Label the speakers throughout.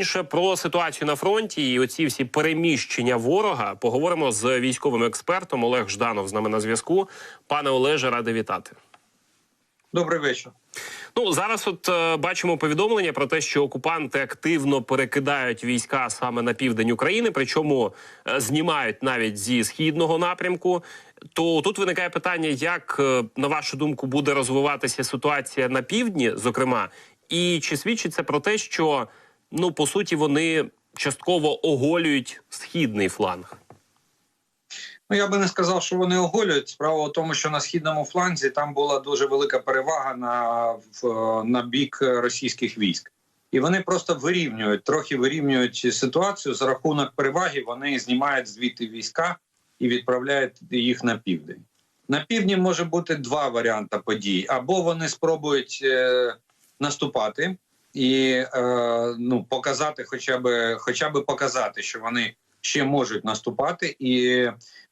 Speaker 1: Ще про ситуацію на фронті і оці всі переміщення ворога поговоримо з військовим експертом Олег Жданов з нами на зв'язку. Пане Олеже, радий вітати.
Speaker 2: Добрий вечір.
Speaker 1: Ну зараз, от е, бачимо повідомлення про те, що окупанти активно перекидають війська саме на південь України, причому е, знімають навіть зі східного напрямку. То тут виникає питання, як е, на вашу думку буде розвиватися ситуація на півдні, зокрема, і чи свідчить це про те, що ну по суті вони частково оголюють східний фланг?
Speaker 2: Ну я би не сказав, що вони оголюють. Справа в тому, що на східному фланзі там була дуже велика перевага на на бік російських військ, і вони просто вирівнюють, трохи вирівнюють ситуацію за рахунок переваги. Вони знімають звідти війська і відправляють їх на південь. На півдні може бути два варіанти подій: або вони спробують е, наступати і е, ну показати, хоча б хоча б показати, що вони ще можуть наступати і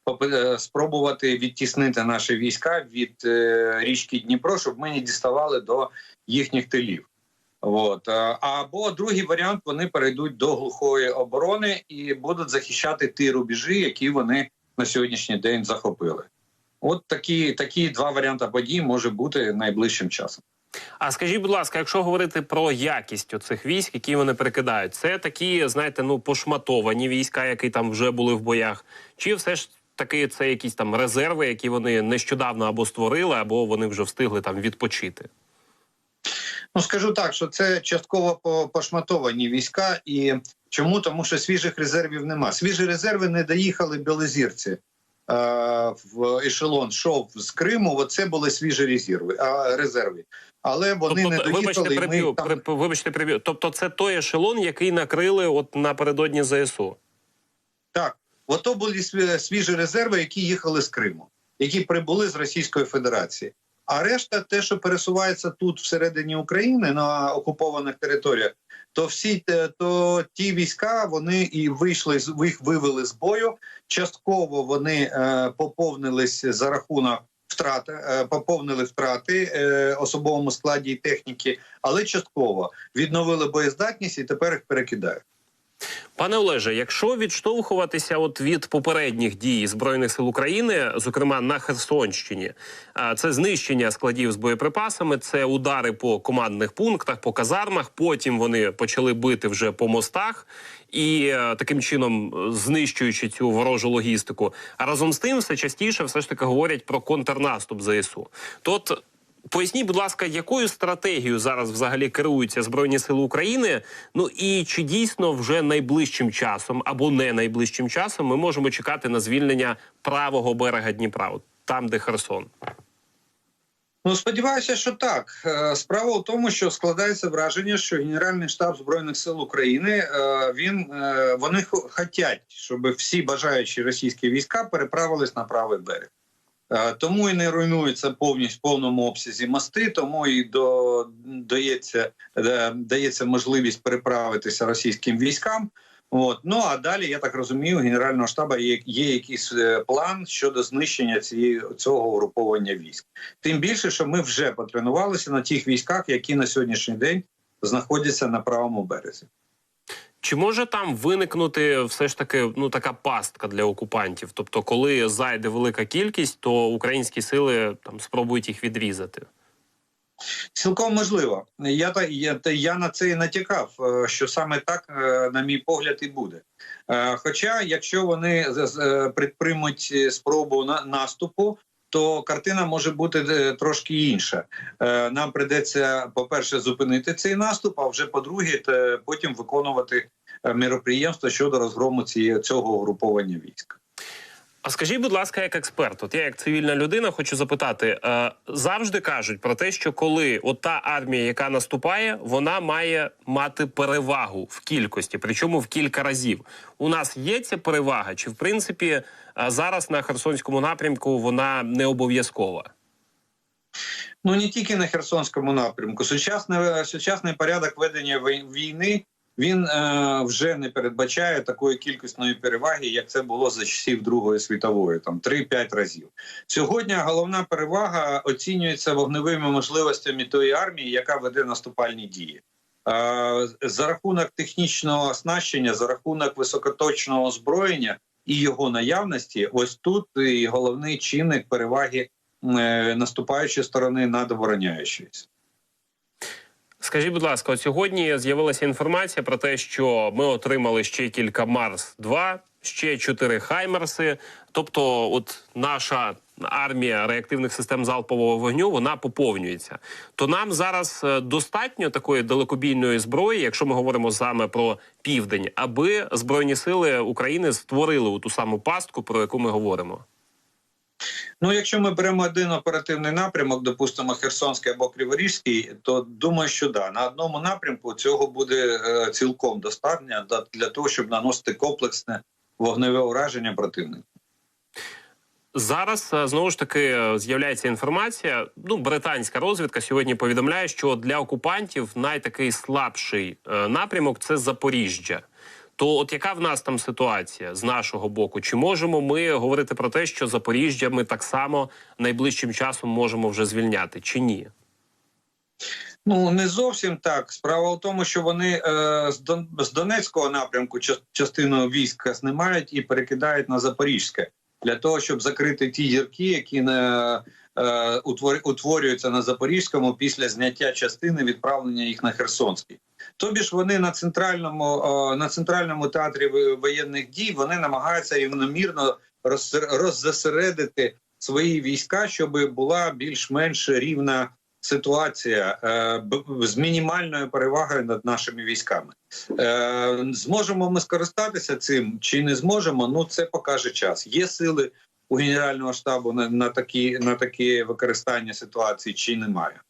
Speaker 2: попи- спробувати відтіснити наші війська від е, річки Дніпро, щоб ми не діставали до їхніх тилів. От е, або другий варіант вони перейдуть до глухої оборони і будуть захищати ті рубежі, які вони на сьогоднішній день захопили. От такі, такі два варіанти подій може бути найближчим часом.
Speaker 1: А скажіть, будь ласка, якщо говорити про якість оцих військ, які вони перекидають, це такі, знаєте, ну пошматовані війська, які там вже були в боях, чи все ж таки це якісь там резерви, які вони нещодавно або створили, або вони вже встигли там відпочити?
Speaker 2: Ну скажу так, що це частково по- пошматовані війська, і чому тому, що свіжих резервів нема. Свіжі резерви не доїхали білозірці. Е, в ешелон йшов з Криму. Оце були свіжі резерви, а, резерви. Але вони
Speaker 1: тобто,
Speaker 2: не доїхали.
Speaker 1: вибачте, приб'ю,
Speaker 2: там-
Speaker 1: при- вибачте, приб'ю. Тобто, це той ешелон, який накрили от напередодні ЗСУ.
Speaker 2: Так, ото були свіжі резерви, які їхали з Криму, які прибули з Російської Федерації. А решта, те, що пересувається тут всередині України на окупованих територіях, то всі то ті війська вони і вийшли з їх вивели з бою. Частково вони е, поповнились за рахунок втрати, е, поповнили втрати е, особовому складі і техніки, але частково відновили боєздатність і тепер їх перекидають.
Speaker 1: Пане Олеже, якщо відштовхуватися от від попередніх дій збройних сил України, зокрема на Херсонщині, це знищення складів з боєприпасами, це удари по командних пунктах, по казармах. Потім вони почали бити вже по мостах і е, таким чином е, знищуючи цю ворожу логістику. А разом з тим, все частіше все ж таки говорять про контрнаступ ЗСУ. Тот Поясніть, будь ласка, якою стратегією зараз взагалі керуються збройні сили України? Ну і чи дійсно вже найближчим часом або не найближчим часом ми можемо чекати на звільнення правого берега Дніпра, от там, де Херсон?
Speaker 2: Ну, сподіваюся, що так. Е, Справа в тому, що складається враження, що Генеральний штаб збройних сил України е, він е, вони хотять, щоб всі бажаючі російські війська переправились на правий берег. Е, Тому і не руйнуються повністю в повному обсязі мости, тому і до дається, е, дається можливість переправитися російським військам. От ну а далі я так розумію, у генерального штабу є, є якийсь е, план щодо знищення цієї цього угруповання військ. Тим більше, що ми вже потренувалися на тих військах, які на сьогоднішній день знаходяться на правому березі.
Speaker 1: Чи може там виникнути все ж таки ну така пастка для окупантів? Тобто, коли зайде велика кількість, то українські сили там спробують їх відрізати?
Speaker 2: Цілком можливо. Я та я, я на це і натякав, е, що саме так, е, на мій погляд, і буде. Е, Хоча, якщо вони предприймуть спробу на наступу, то картина може бути е, трошки інша. Е, Нам придеться, по-перше, зупинити цей наступ, а вже по-друге, те- потім виконувати е, міроприємства щодо розгрому цього угруповання військ.
Speaker 1: А скажіть, будь ласка, як експерт, от я як цивільна людина хочу запитати: е, завжди кажуть про те, що коли от та армія, яка наступає, вона має мати перевагу в кількості, причому в кілька разів. У нас є ця перевага, чи в принципі е, зараз на Херсонському напрямку вона не обов'язкова?
Speaker 2: Ну не тільки на Херсонському напрямку. Сучасний, сучасний порядок ведення війни він е, вже не передбачає такої кількісної переваги, як це було за часів Другої світової, там 3-5 разів. Сьогодні головна перевага оцінюється вогневими можливостями тої армії, яка веде наступальні дії. Е, За рахунок технічного оснащення, за рахунок високоточного озброєння і його наявності, ось тут і головний чинник переваги е, наступаючої сторони над обороняючоюся.
Speaker 1: Скажіть, будь ласка, сьогодні з'явилася інформація про те, що ми отримали ще кілька Марс 2 ще чотири Хаймерси. Тобто, от наша армія реактивних систем залпового вогню вона поповнюється. То нам зараз е, достатньо такої далекобійної зброї, якщо ми говоримо саме про південь, аби збройні сили України створили ту саму пастку, про яку ми говоримо.
Speaker 2: Ну, якщо ми беремо один оперативний напрямок, допустимо Херсонський або Криворізький, то думаю, що да на одному напрямку цього буде е, цілком достатньо для, того, щоб наносити комплексне вогневе ураження противника.
Speaker 1: Зараз е, знову ж таки е, з'являється інформація. Ну, британська розвідка сьогодні повідомляє, що для окупантів найтакий слабший е, напрямок це Запоріжжя. То, от яка в нас там ситуація з нашого боку? Чи можемо ми говорити про те, що Запоріжжя ми так само найближчим часом можемо вже звільняти, чи ні?
Speaker 2: Ну не зовсім так. Справа в тому, що вони е, з, Дон, з Донецького напрямку частину війська знімають і перекидають на Запорізьке для того, щоб закрити ті дірки, які не е, утворюються на Запорізькому після зняття частини відправлення їх на Херсонський. Тобі ж вони на центральному е, на центральному театрі воєнних дій вони намагаються рівномірно роз- роззасередити свої війська, щоб була більш-менш рівна ситуація е, з мінімальною перевагою над нашими військами. Е, зможемо ми скористатися цим чи не зможемо? Ну це покаже час. Є сили у генерального штабу на, на такі на такі використання ситуації, чи немає.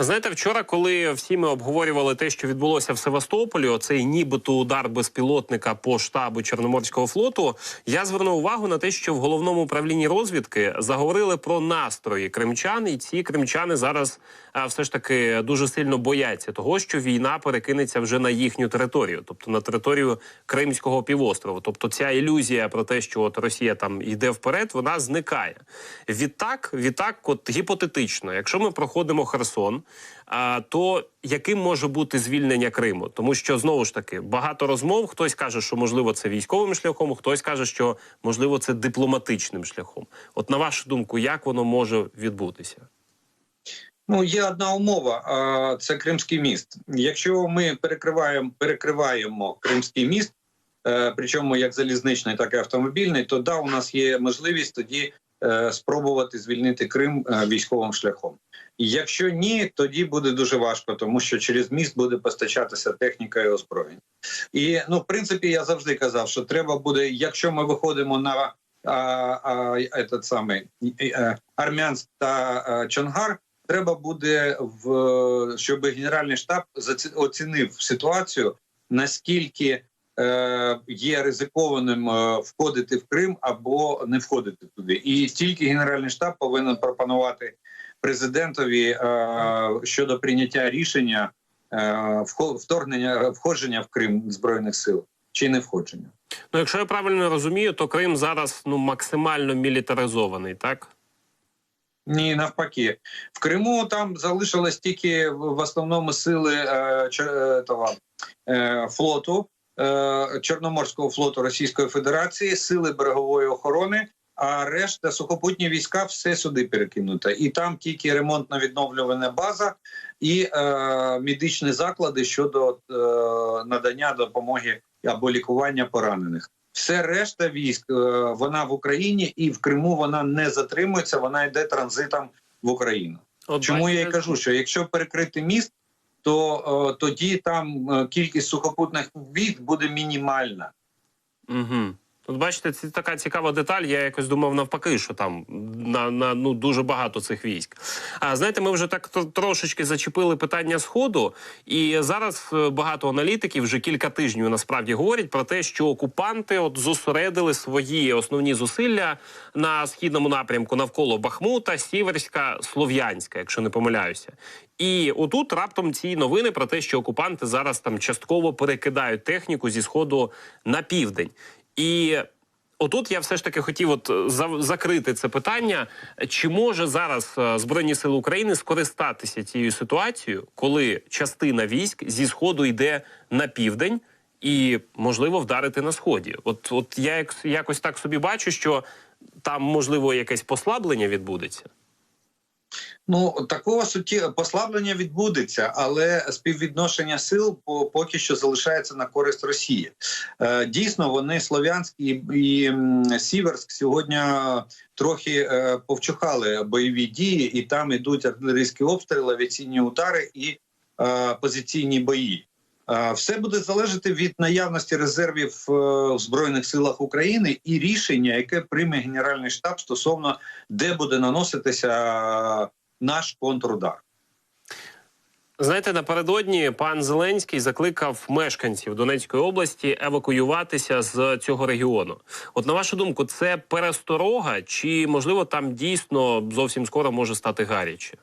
Speaker 1: Знаєте, вчора, коли всі ми обговорювали те, що відбулося в Севастополі, оцей нібито удар безпілотника по штабу Чорноморського флоту, я звернув увагу на те, що в головному управлінні розвідки заговорили про настрої кримчан, і ці кримчани зараз а, все ж таки дуже сильно бояться того, що війна перекинеться вже на їхню територію, тобто на територію Кримського півострову. Тобто ця ілюзія про те, що от Росія там йде вперед, вона зникає. Відтак, відтак, от гіпотетично, якщо ми проходимо Херсон, то яким може бути звільнення Криму? Тому що знову ж таки багато розмов. Хтось каже, що можливо це військовим шляхом, хтось каже, що можливо це дипломатичним шляхом. От на вашу думку, як воно може відбутися?
Speaker 2: Ну є одна умова, це Кримський міст. Якщо ми перекриваємо перекриваємо Кримський міст, е, причому як залізничний, так і автомобільний, то да, у нас є можливість тоді спробувати звільнити Крим е, військовим шляхом. Якщо ні, тоді буде дуже важко, тому що через міст буде постачатися техніка і озброєння. І ну, в принципі, я завжди казав, що треба буде, якщо ми виходимо на а, а, этот самий, е, Армянськ та а, Чонгар, треба буде в щоб генеральний штаб оцінив ситуацію, наскільки е, є ризикованим е, входити в Крим або не входити туди, і тільки генеральний штаб повинен пропонувати президентові е, щодо прийняття рішення е, вторгнення входження в Крим збройних сил чи не входження.
Speaker 1: Ну, якщо я правильно розумію, то Крим зараз ну максимально мілітаризований, так?
Speaker 2: Ні, навпаки, в Криму там залишилось тільки в основному сили е, е, того, е, флоту е, Чорноморського флоту Російської Федерації, сили берегової охорони. А решта сухопутні війська все сюди перекинуто. І там тільки ремонтно-відновлювана база і е, медичні заклади щодо е, надання допомоги або лікування поранених. Все решта військ е, вона в Україні і в Криму вона не затримується, вона йде транзитом в Україну.
Speaker 1: От
Speaker 2: Чому я і кажу, що якщо перекрити міст, то е, тоді там е, кількість сухопутних військ буде мінімальна.
Speaker 1: Угу. Тут бачите, це така цікава деталь. Я якось думав навпаки, що там на, на ну дуже багато цих військ. А знаєте, ми вже так трошечки зачепили питання сходу, і зараз е, багато аналітиків вже кілька тижнів насправді говорять про те, що окупанти от зосередили свої основні зусилля на східному напрямку навколо Бахмута, Сіверська, Слов'янська, якщо не помиляюся. І отут раптом ці новини про те, що окупанти зараз там частково перекидають техніку зі сходу на південь. І Отут я все ж таки хотів от е, закрити це питання. Чи може зараз е, Збройні Сили України скористатися цією ситуацією, коли частина військ зі сходу йде на південь і можливо вдарити на сході? От, от я як- якось так собі бачу, що там можливо якесь послаблення відбудеться.
Speaker 2: Ну такого суті послаблення відбудеться, але співвідношення сил по поки що залишається на користь Росії. Е, дійсно, вони Слов'янськ і, і Сіверськ сьогодні трохи е, повчухали бойові дії, і там ідуть артилерійські обстріли, авіаційні удари і е, позиційні бої. Все буде залежати від наявності резервів е, в збройних силах України і рішення, яке прийме генеральний штаб стосовно де буде наноситися е, наш контрудар.
Speaker 1: Знаєте, напередодні пан Зеленський закликав мешканців Донецької області евакуюватися з цього регіону. От на вашу думку, це пересторога, чи можливо там дійсно зовсім скоро може стати гаряче?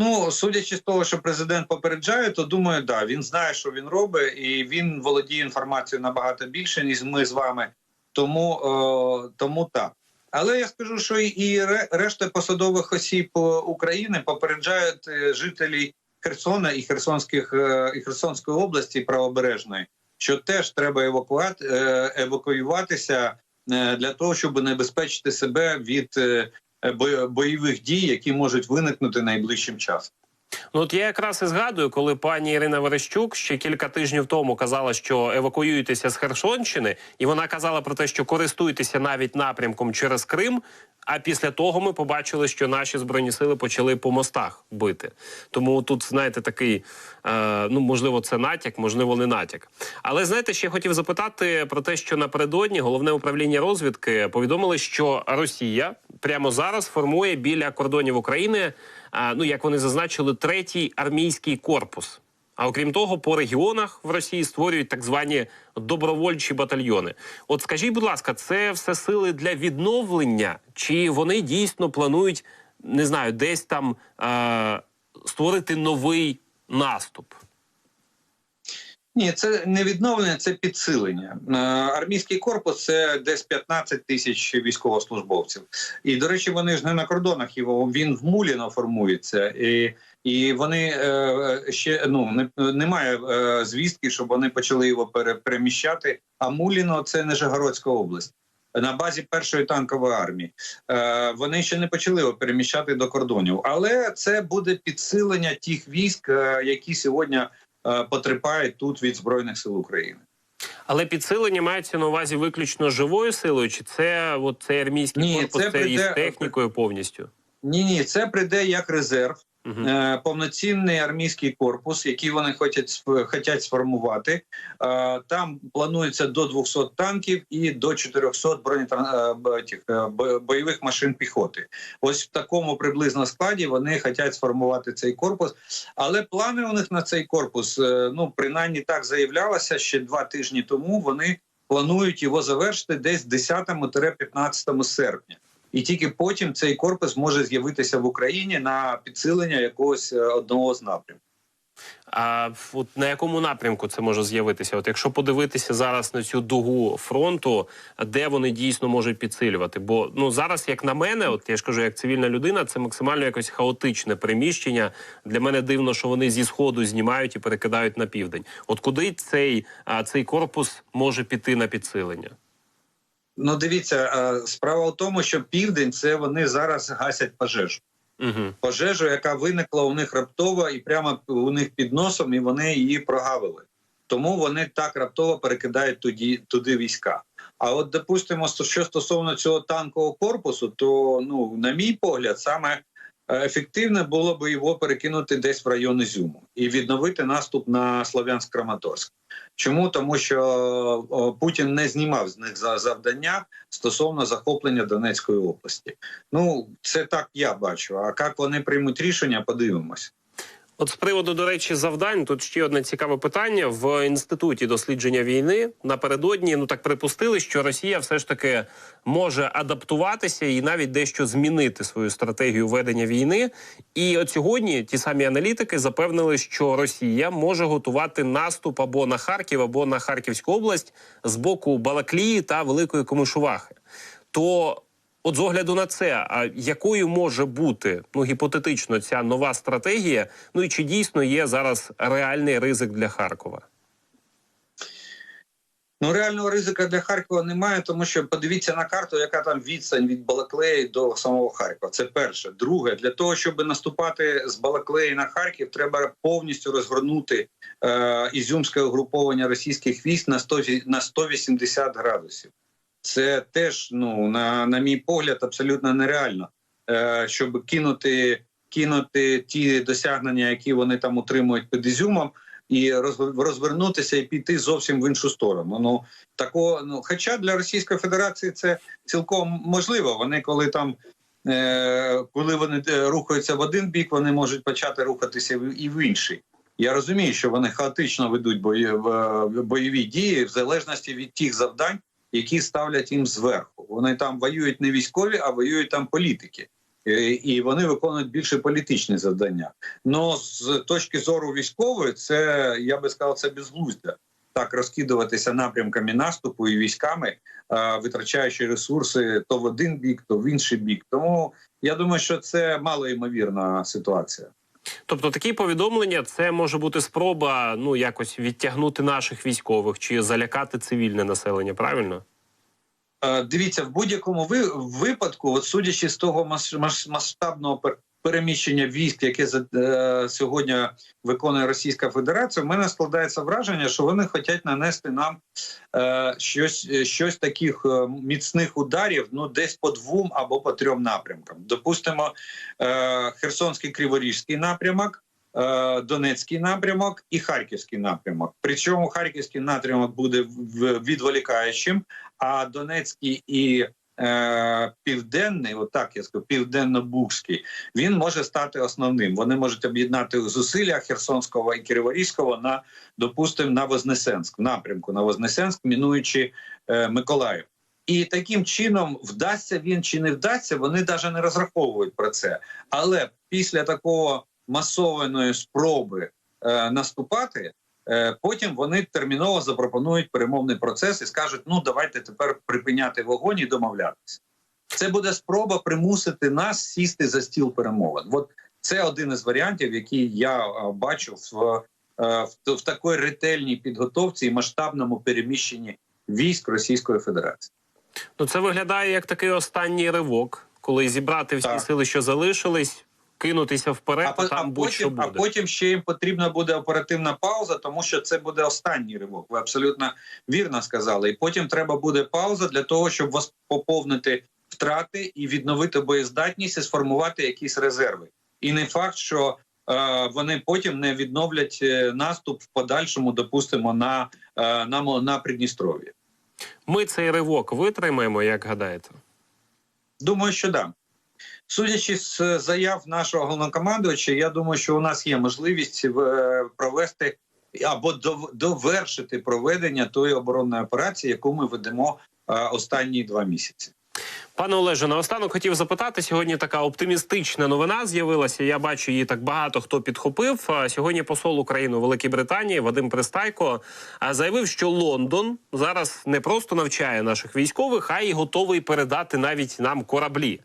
Speaker 2: Ну, судячи з того, що президент попереджає, то думаю, да, він знає, що він робить, і він володіє інформацією набагато більше, ніж ми з вами. Тому, е, тому так. Але я скажу, що і- решта посадових осіб е, України попереджають е, жителів Херсона і Херсонських е, і Херсонської області правобережної, що теж треба евакуати, е, евакуюватися для того, щоб небезпечити себе від бойових дій, які можуть виникнути найближчим часом.
Speaker 1: Ну от я якраз і згадую, коли пані Ірина Верещук ще кілька тижнів тому казала, що евакуюєтеся з Херсонщини, і вона казала про те, що користуйтеся навіть напрямком через Крим. А після того ми побачили, що наші збройні сили почали по мостах бити. Тому тут, знаєте, такий е, ну можливо, це натяк, можливо, не натяк. Але знаєте, ще хотів запитати про те, що напередодні головне управління розвідки повідомили, що Росія прямо зараз формує біля кордонів України. Ну як вони зазначили, третій армійський корпус. А окрім того, по регіонах в Росії створюють так звані добровольчі батальйони. От скажіть, будь ласка, це все сили для відновлення, чи вони дійсно планують не знаю, десь там е- створити новий наступ?
Speaker 2: Ні, це не відновлення, це підсилення. Е, Армійський корпус це десь 15 тисяч військовослужбовців. І до речі, вони ж не на кордонах його. Він в Муліно формується, і, і вони е, ще ну не, немає е, звістки, щоб вони почали його пере, переміщати. А Муліно це Нижегородська область. На базі першої танкової армії е, вони ще не почали його переміщати до кордонів, але це буде підсилення тих військ, які сьогодні потерпають тут від збройних сил України.
Speaker 1: Але підсилення мається на увазі виключно живою силою, чи це от цей армійський
Speaker 2: Ні,
Speaker 1: корпус
Speaker 2: це
Speaker 1: це із технікою повністю?
Speaker 2: Ні, ні, це прийде як резерв. Е, повноцінний армійський корпус, який вони хочуть хотять сформувати. Е, там планується до 200 танків і до 400 бронетран... е, е, бойових машин піхоти. Ось в такому приблизно складі вони хочуть сформувати цей корпус. Але плани у них на цей корпус, ну принаймні так заявлялося ще два тижні тому. Вони планують його завершити десь 10-15 серпня. І тільки потім цей корпус може з'явитися в Україні на підсилення якогось е, одного з напрямків.
Speaker 1: А от на якому напрямку це може з'явитися? От якщо подивитися зараз на цю дугу фронту, де вони дійсно можуть підсилювати? Бо ну зараз, як на мене, от я ж кажу, як цивільна людина, це максимально якось хаотичне приміщення. Для мене дивно, що вони зі сходу знімають і перекидають на південь. От куди цей, цей корпус може піти на підсилення?
Speaker 2: Ну дивіться, е, справа в тому, що південь це вони зараз гасять пожежу.
Speaker 1: Угу.
Speaker 2: Пожежу, яка виникла у них раптово і прямо у них під носом, і вони її прогавили. Тому вони так раптово перекидають туди, туди війська. А от, допустимо, що стосовно цього танкового корпусу, то ну, на мій погляд, саме е, ефективне було б його перекинути десь в район Ізюму і відновити наступ на Слов'янськ-Краматорськ. Чому? Тому що Путін не знімав з них за завдання стосовно захоплення Донецької області. Ну, це так я бачу. А як вони приймуть рішення, подивимось.
Speaker 1: От з приводу, до речі, завдань, тут ще одне цікаве питання. В інституті дослідження війни напередодні ну так припустили, що Росія все ж таки може адаптуватися і навіть дещо змінити свою стратегію ведення війни. І от сьогодні ті самі аналітики запевнили, що Росія може готувати наступ або на Харків, або на Харківську область з боку Балаклії та Великої Комишувахи. То От з огляду на це, а якою може бути ну гіпотетично ця нова стратегія? Ну і чи дійсно є зараз реальний ризик для Харкова?
Speaker 2: Ну, реального ризика для Харкова немає, тому що подивіться на карту, яка там відстань від Балаклеї до самого Харкова. Це перше. Друге, для того, щоб наступати з Балаклеї на Харків, треба повністю розгорнути е, ізюмське угруповання російських військ на 100, на 180 градусів. Це теж, ну на, на мій погляд, абсолютно нереально, е, щоб кинути, кинути ті досягнення, які вони там утримують під Ізюмом, і роз- розвернутися і піти зовсім в іншу сторону. Ну такого, ну хоча для Російської Федерації це цілком можливо. Вони коли там. Е, коли вони е, рухаються в один бік, вони можуть почати рухатися і в інший. Я розумію, що вони хаотично ведуть бої, бойові дії в залежності від тих завдань, які ставлять їм зверху. Вони там воюють не військові, а воюють там політики. Е, І вони виконують більше політичні завдання. Но з точки зору військової, це я би сказав, це безглуздя. Так розкидуватися напрямками наступу і військами, е, витрачаючи ресурси то в один бік, то в інший бік. Тому я думаю, що це малоймовірна ситуація.
Speaker 1: Тобто такі повідомлення це може бути спроба ну якось відтягнути наших військових чи залякати цивільне населення. Правильно?
Speaker 2: Е, Дивіться, в будь-якому випадку, от судячи з того мас- мас- масштабного переміщення військ, яке е, сьогодні виконує Російська Федерація, в мене складається враження, що вони хочуть нанести нам е, щось, щось таких е, міцних ударів, ну десь по двом або по трьом напрямкам. Допустимо, е, Херсонський Криворіжський напрямок. е, Донецький напрямок і Харківський напрямок. Причому Харківський напрямок буде відволікаючим, а Донецький і е, Південний, отак я скажу, південно-букський, він може стати основним. Вони можуть об'єднати зусилля Херсонського і Криворізького на, допустимо, на Вознесенськ, напрямку на Вознесенськ, мінуючи е, Миколаїв. І таким чином вдасться він чи не вдасться, вони навіть не розраховують про це. Але після такого масованої спроби е, наступати, Потім вони терміново запропонують перемовний процес і скажуть: ну давайте тепер припиняти вогонь і домовлятися. Це буде спроба примусити нас сісти за стіл перемовин. От це один із варіантів, який я е, бачу в, е, в, в такій ретельній підготовці і масштабному переміщенні військ Російської Федерації.
Speaker 1: Ну це виглядає як такий останній ривок, коли зібрати всі
Speaker 2: Так.
Speaker 1: сили, що залишились, кинутися вперед,
Speaker 2: А,
Speaker 1: а,
Speaker 2: по- а,
Speaker 1: там будь-що
Speaker 2: потім, а потім ще їм потрібна буде оперативна пауза, тому що це буде останній ривок. Ви абсолютно вірно сказали. І потім треба буде пауза для того, щоб вас поповнити втрати і відновити боєздатність і сформувати якісь резерви. І не факт, що е, вони потім не відновлять е, наступ в подальшому, допустимо, на, е, на, на Придністров'ї.
Speaker 1: Ми цей ривок витримаємо, як гадаєте?
Speaker 2: Думаю, що да. Судячи з заяв нашого головнокомандувача, я думаю, що у нас є можливість е, провести або довершити проведення тої оборонної операції, яку ми ведемо е, останні два місяці.
Speaker 1: Пане Олеже, наостанок хотів запитати. Сьогодні така оптимістична новина з'явилася. Я бачу її так багато хто підхопив. Сьогодні посол України у Великій Британії Вадим Пристайко заявив, що Лондон зараз не просто навчає наших військових, а й готовий передати навіть нам кораблі.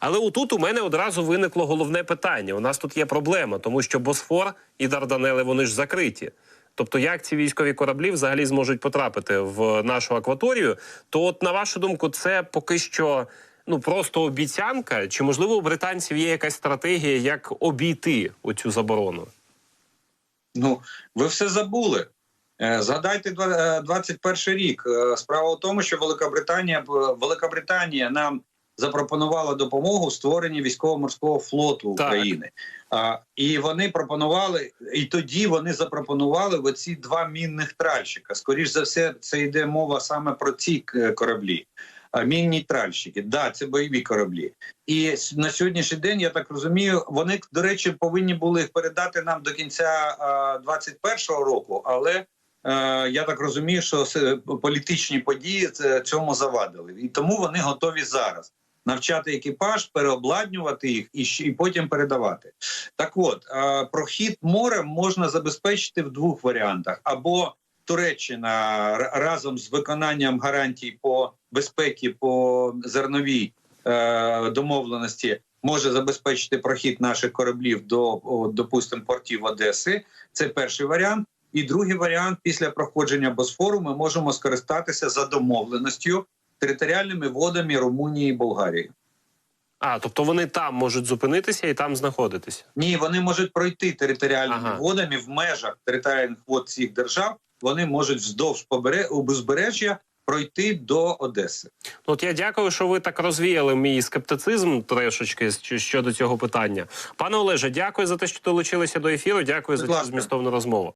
Speaker 1: Але отут у мене одразу виникло головне питання. У нас тут є проблема, тому що Босфор і Дарданели вони ж закриті. Тобто, як ці військові кораблі взагалі зможуть потрапити в нашу акваторію? То, от на вашу думку, це поки що ну просто обіцянка, чи можливо у британців є якась стратегія, як обійти оцю заборону?
Speaker 2: Ну, ви все забули. Е, Згадайте два- е, 21 рік. Е, Справа в тому, що Велика Британія Велика Британія нам запропонувала допомогу в створенні військово-морського флоту. України. А, і вони пропонували, і тоді вони запропонували оці два мінних тральщика. Скоріш за все, це йде мова саме про ці е, кораблі. а, міні-тральщики. Да, це бойові кораблі. І на сьогоднішній день, я так розумію, вони, до речі, повинні були їх передати нам до кінця а, 21-го року, але е, я так розумію, що політичні події цьому завадили. І тому вони готові зараз навчати екіпаж, переобладнювати їх і, і потім передавати. Так от, прохід морем можна забезпечити в двох варіантах: або Туреччина разом з виконанням гарантій по безпеці по зерновій е, домовленості може забезпечити прохід наших кораблів до, допустимо, портів Одеси. Це перший варіант. І другий варіант після проходження Босфору ми можемо скористатися за домовленістю територіальними водами Румунії і Болгарії.
Speaker 1: А, тобто вони там можуть зупинитися і там знаходитися.
Speaker 2: Ні, вони можуть пройти територіальними
Speaker 1: Ага.
Speaker 2: водами в межах територіальних вод цих держав. Вони можуть вздовж узбережжя пройти до Одеси.
Speaker 1: Ну, От я дякую, що ви так розвіяли мій скептицизм трошечки щодо цього питання. Пане Олеже, дякую за те, що долучилися до ефіру. Дякую
Speaker 2: Будь
Speaker 1: за цю змістовну розмову.